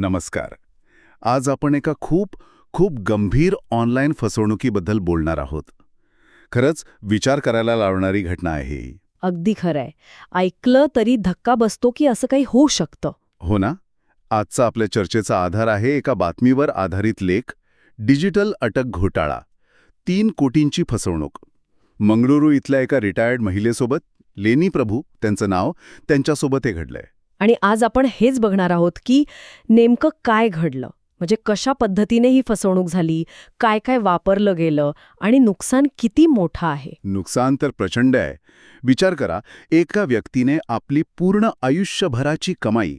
नमस्कार. आज आपण एका खूप खूप गंभीर ऑनलाईन फसवणुकीबद्दल बोलणार आहोत. खरंच विचार करायला लावणारी घटना आहे. अगदी खरंय. ऐकलं तरी धक्का बसतो की असं काही होऊ शकतं. हो ना? आजचा आपल्या चर्चेचा आधार आहे एका बातमीवर आधारित लेख डिजिटल अटक घोटाळा तीन कोटींची फसवणूक. मंगळुरू इथल्या एका रिटायर्ड महिलेसोबत लेनी प्रभू त्यांचं नाव त्यांच्यासोबत हे घडलंय. आणि आज आपण हेच बघणार आहोत की नेमकं काय घडलं. म्हणजे कशा पद्धतीने ही फसवणूक झाली काय काय वापरलं गेलं आणि नुकसान किती मोठं आहे? नुकसान तर प्रचंड आहे. विचार करा एका व्यक्तीने आपली पूर्ण आयुष्यभराची कमाई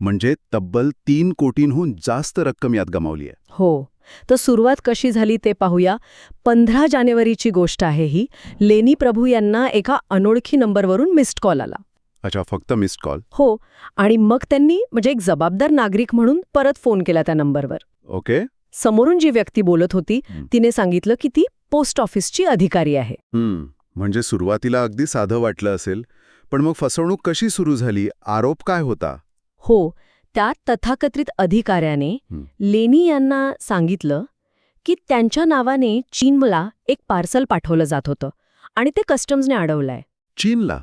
म्हणजे तब्बल तीन कोटींहून जास्त रक्कम यात गमावली आहे. हो. तर सुरुवात कशी झाली ते पाहूया. पंधरा जानेवारीची गोष्ट आहे ही. लेनी प्रभू यांना एका अनोळखी नंबरवरून मिस्ड कॉल आला. अच्छा फक्त मिस्ड कॉल हो आणि मग त्यांनी म्हणजे एक जबाबदार नागरिक म्हणून परत फोन केला त्या नंबरवर ओके. समोरून जी व्यक्ती बोलत होती. तिने सांगितलं की ती पोस्ट ऑफिसची अधिकारी आहे. म्हणजे सुरुवातीला अगदी साधं वाटलं असेल पण मग फसवणूक कशी सुरू झाली? आरोप काय होता? हो त्या तथाकथित अधिकाऱ्याने. लेनी यांना सांगितलं की त्यांच्या नावाने चीनला एक पार्सल पाठवलं जात होतं आणि ते कस्टम्सने अडवलंय. चीनला?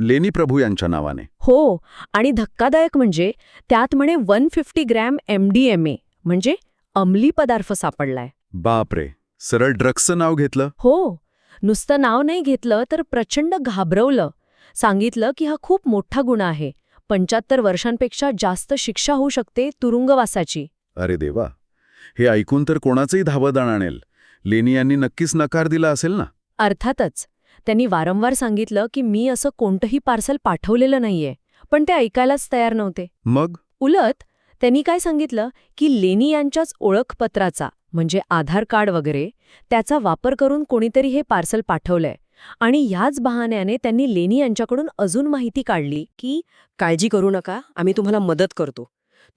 लेनी प्रभू यांच्या नावाने. हो आणि धक्कादायक म्हणजे त्यात म्हणे वन फिफ्टी ग्रॅम एमडीएमए म्हणजे अंमली पदार्थ सापडलाय. बापरे सरळ ड्रग्सचं नाव घेतलं? हो नुसतं नाव नाही घेतलं तर प्रचंड घाबरवलं. सांगितलं की हा खूप मोठा गुन्हा आहे पंच्याहत्तर वर्षांपेक्षा जास्त शिक्षा होऊ शकते तुरुंगवासाची. अरे देवा हे ऐकून तर कोणाचंही धावदाण आणेल. लेनी यांनी नक्कीच नकार दिला असेल ना? अर्थातच त्यांनी वारंवार सांगितलं की मी असं कोणतंही पार्सल पाठवलेलं नाहीये पण ते ऐकायलाच तयार नव्हते. मग? उलट त्यांनी काय सांगितलं की लेनी यांच्याच ओळखपत्राचा म्हणजे आधार कार्ड वगैरे त्याचा वापर करून कोणीतरी हे पार्सल पाठवलंय. आणि याच बहाण्याने त्यांनी लेनी यांच्याकडून अजून माहिती काढली की काळजी करू नका आम्ही तुम्हाला मदत करतो.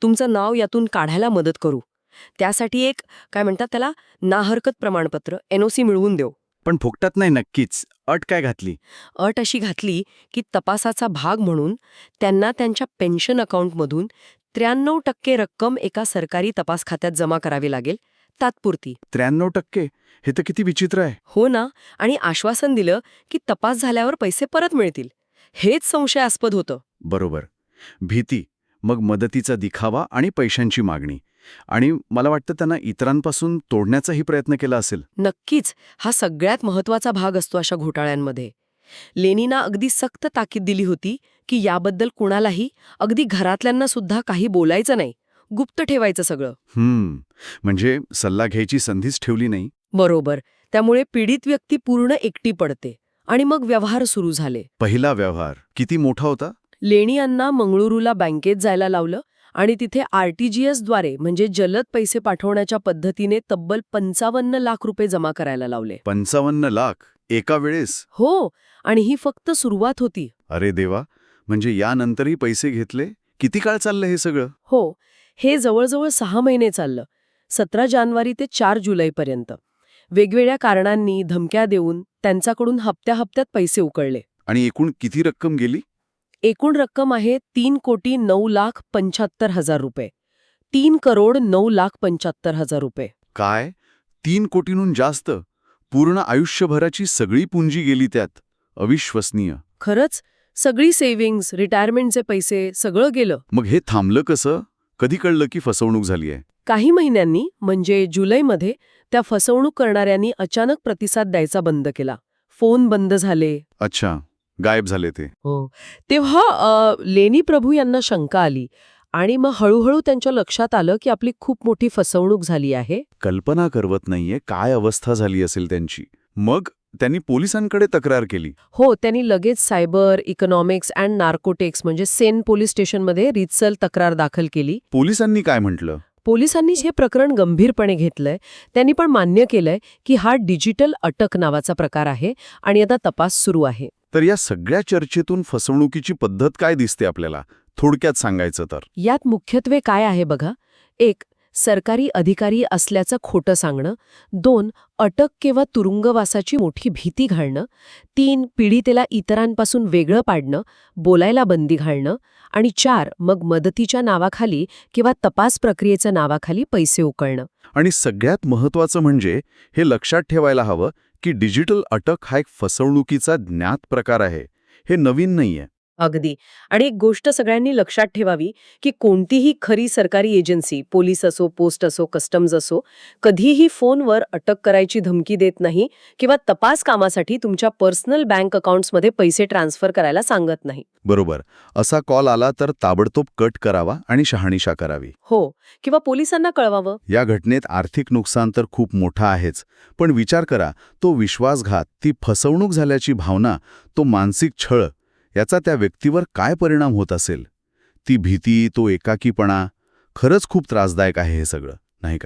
तुमचं नाव यातून काढायला मदत करू. त्यासाठी एक काय म्हणतात त्याला नाहरकत प्रमाणपत्र एनओसी मिळवून देऊ. पण फुकटात नाही नक्कीच. अट काय घातली? अट अशी घातली की तपासाचा भाग म्हणून त्यांना त्यांच्या पेन्शन अकाउंटमधून त्र्याण्णव टक्के रक्कम एका सरकारी तपास खात्यात जमा करावी लागेल तात्पुरती. त्र्याण्णव टक्के? हे तर किती विचित्र आहे. हो ना आणि आश्वासन दिलं की तपास झाल्यावर पैसे परत मिळतील. हेच संशयास्पद होतं. बरोबर. भीती मग मदतीचा दिखावा आणि पैशांची मागणी. आणि मला वाटतं त्यांना इतरांपासून तोडण्याचाही प्रयत्न केला असेल. नक्कीच. हा सगळ्यात महत्त्वाचा भाग असतो अशा घोटाळ्यांमध्ये. लेनीना अगदी सक्त ताकीद दिली होती की याबद्दल कुणालाही अगदी घरातल्यांना सुद्धा काही बोलायचं नाही. गुप्त ठेवायचं सगळं. हम्म. म्हणजे सल्ला घ्यायची संधीच ठेवली नाही. बरोबर. त्यामुळे पीडित व्यक्ती पूर्ण एकटी पडते आणि मग व्यवहार सुरू झाले. पहिला व्यवहार किती मोठा होता? लेणी यांना मंगळुरूला बँकेत जायला लावलं आणि तिथे आरटीजीएसद्वारे म्हणजे जलद पैसे पाठवण्याच्या पद्धतीने तब्बल पंचावन्न लाख रुपये जमा करायला लावले. पंचावन्न लाख? एका वेळेस? हो आणि ही फक्त सुरुवात होती. अरे देवा! म्हणजे यानंतरही पैसे घेतले? किती काळ चाललं हे सगळं? हो हे जवळजवळ सहा महिने चाललं. सतरा जानेवारी ते चार जुलैपर्यंत. वेगवेगळ्या कारणांनी धमक्या देऊन त्यांच्याकडून हप्त्या हप्त्यात पैसे उकळले. आणि एकूण किती रक्कम गेली? एकूण रक्कम आहे तीन कोटी नऊ लाख पंच्याहत्तर हजार रुपये. तीन करोड नऊ लाख पंच्याहत्तर हजार रुपये. काय? तीन कोटींहून जास्त? पूर्ण आयुष्यभराची सगळी पुंजी गेली त्यात. अविश्वसनीय. खरंच? सगळी सेव्हिंग्ज रिटायरमेंटचे पैसे सगळं गेलं. मग हे थांबलं कसं? कधी कळलं की फसवणूक झाली आहे? काही महिन्यांनी म्हणजे जुलैमध्ये त्या फसवणूक करणाऱ्यांनी अचानक प्रतिसाद द्यायचा बंद केला. फोन बंद झाले. अच्छा. गायब झाले ते. हो. तेव्हा लेनी प्रभू यांना शंका आली आणि मग हळूहळू त्यांच्या लक्षात आलं की आपली खूप मोठी फसवणूक झाली आहे. कल्पना करवत नाहीये काय अवस्था झाली असेल त्यांची. मग त्यांनी पोलिसांकडे तक्रार केली. हो त्यांनी लगेच सायबर इकॉनॉमिक्स अँड नार्कोटेक्स म्हणजे सेन पोलीस स्टेशनमध्ये रितसल तक्रार दाखल केली. पोलिसांनी काय म्हटलं? पोलिसांनी हे प्रकरण गंभीरपणे घेतलंय. त्यांनी पण मान्य केलंय की हा डिजिटल अटक नावाचा प्रकार आहे आणि आता तपास सुरू आहे. तर या सगळ्या चर्चेतून फसवणुकीची पद्धत काय दिसते आपल्याला? थोडक्यात सांगायचं तर. यात मुख्यत्वे काय आहे बघा? एक सरकारी अधिकारी असल्याचं खोटं सांगणं. दोन अटक किंवा तुरुंगवासाची मोठी भीती घालणं. तीन पीडितेला इतरांपासून वेगळं पाडणं बोलायला बंदी घालणं. आणि चार मग मदतीच्या नावाखाली किंवा तपास प्रक्रियेच्या नावाखाली पैसे उकळणं. आणि सगळ्यात महत्वाचं म्हणजे हे लक्षात ठेवायला हवं की डिजिटल अटक हा एक फसवणुकीचा ज्ञात प्रकार आहे. हे नवीन नाहीये. अगदी. आणि एक गोष्ट सगळ्यांनी लक्षात ठेवावी की कोणतीही खरी सरकारी एजन्सी पोलीस असो पोस्ट असो कस्टम्स असो कधीही फोनवर अटक करायची धमकी देत नाही किंवा तपास कामासाठी तुमच्या पर्सनल बँक अकाउंट्समध्ये पैसे ट्रान्सफर करायला सांगत नाही. बरोबर. असा कॉल आला तर ताबडतोब कट करावा आणि शहानिशा करावी. हो. किंवा पोलिसांना कळवावं. या घटनेत आर्थिक नुकसान तर खूप मोठं आहेच. पण विचार करा तो विश्वासघात ती फसवणूक झाल्याची भावना तो मानसिक छळ याचा त्या व्यक्तीवर काय परिणाम होत असेल? ती भीती तो एकाकीपणा खरंच खूप त्रासदायक आहे हे सगळं नाही का?